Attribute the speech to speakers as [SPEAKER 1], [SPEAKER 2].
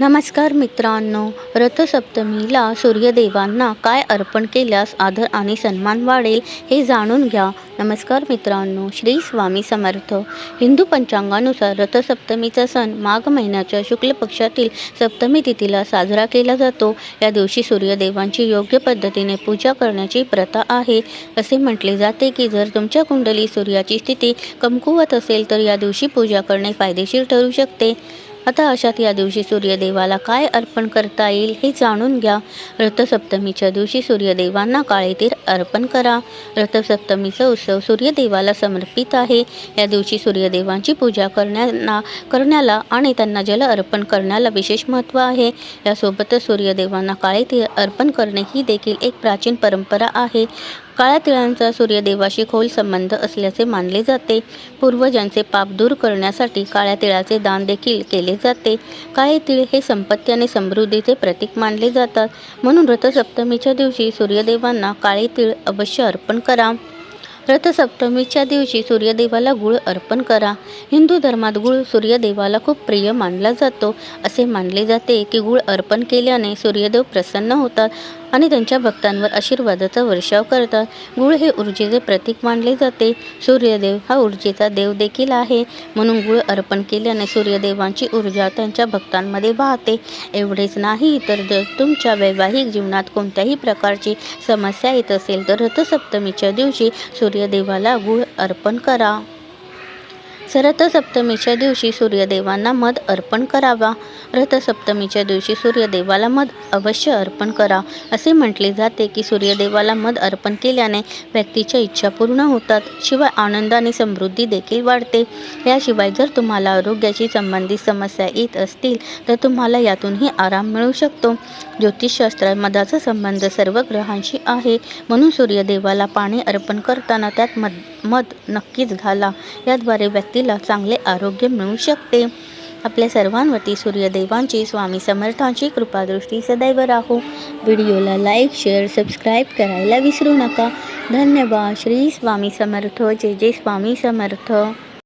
[SPEAKER 1] नमस्कार मित्रांनो रथसप्तमीला सूर्यदेवांना काय अर्पण केल्यास आदर आणि सन्मान वाढेल हे जाणून घ्या. नमस्कार मित्रांनो श्री स्वामी समर्थ. हिंदू पंचांगानुसार रथसप्तमीचा सण माघ महिन्याच्या शुक्ल पक्षातील सप्तमी तिथीला साजरा केला जातो. या दिवशी सूर्यदेवांची योग्य पद्धतीने पूजा करण्याची प्रथा आहे. असे म्हटले जाते की जर तुमच्या कुंडली सूर्याची स्थिती कमकुवत असेल तर या दिवशी पूजा करणे फायदेशीर ठरू शकते. आता अशात या दिवशी सूर्यदेवाला काय अर्पण करता येईल हे जाणून घ्या. रथसप्तमीच्या दिवशी सूर्यदेवांना काळे तीर अर्पण करा. रथसप्तमीचा उत्सव सूर्यदेवाला समर्पित आहे. या दिवशी सूर्यदेवांची पूजा करण्याला करण्याला आणि त्यांना जल अर्पण करण्याला विशेष महत्त्व आहे. यासोबतच सूर्यदेवांना काळे तीर अर्पण करणे ही देखील एक प्राचीन परंपरा आहे. काळ्या तिळांचा सूर्यदेवाशी खोल संबंध असल्याचे मानले जाते. पूर्वजांचे पाप दूर करण्यासाठी काळ्या तिळाचे दान देखील केले जाते. काळे तिळ हे संपत्ती आणि समृद्धीचे प्रतीक मानले जातात. म्हणून रथसप्तमीच्या दिवशी सूर्यदेवांना काळे तिळ अवश्य अर्पण करा. रथसप्तमीच्या दिवशी सूर्यदेवाला गुळ अर्पण करा. हिंदू धर्मात गुळ सूर्यदेवाला खूप प्रिय मानला जातो. असे मानले जाते की गुळ अर्पण केल्याने सूर्यदेव प्रसन्न होतात आणि त्यांच्या भक्तांवर आशीर्वादाचा वर्षाव करतात. गुळ हे ऊर्जेचे प्रतीक मानले जाते. सूर्यदेव हा ऊर्जेचा देव देखील आहे. म्हणून गुळ अर्पण केल्याने सूर्यदेवांची ऊर्जा त्यांच्या भक्तांमध्ये वाहते. एवढेच नाही तर जर तुमच्या वैवाहिक जीवनात कोणत्याही प्रकारची समस्या येत असेल तर रथसप्तमीच्या दिवशी सूर्य सूर्यदेवाला गुळ अर्पण करा. रथसप्तमीच्या दिवशी सूर्यदेवांना मध अर्पण करावा. रथसप्तमीच्या दिवशी सूर्यदेवाला मध अवश्य अर्पण करा. असे म्हटले जाते की सूर्यदेवाला मध अर्पण केल्याने व्यक्तीच्या इच्छा पूर्ण होतात. शिवाय आनंद आणि समृद्धी देखील वाढते. याशिवाय जर तुम्हाला आरोग्याशी संबंधित समस्या येत असतील तर तुम्हाला यातूनही आराम मिळू शकतो. ज्योतिषशास्त्रात मधाचा संबंध सर्व ग्रहांशी आहे. म्हणून सूर्यदेवाला पाणी अर्पण करताना त्यात मध मध नक्कीच घाला. याद्वारे व्यक्ती व्यक्तीला चांगले आरोग्य मिळू शकते. आपल्या सर्वांवरती सूर्यदेवांची स्वामी समर्थांची कृपादृष्टी सदैव राहो. व्हिडिओला लाईक शेअर सबस्क्राईब करायला विसरू नका. धन्यवाद. श्री स्वामी समर्थ. जय जय स्वामी समर्थ.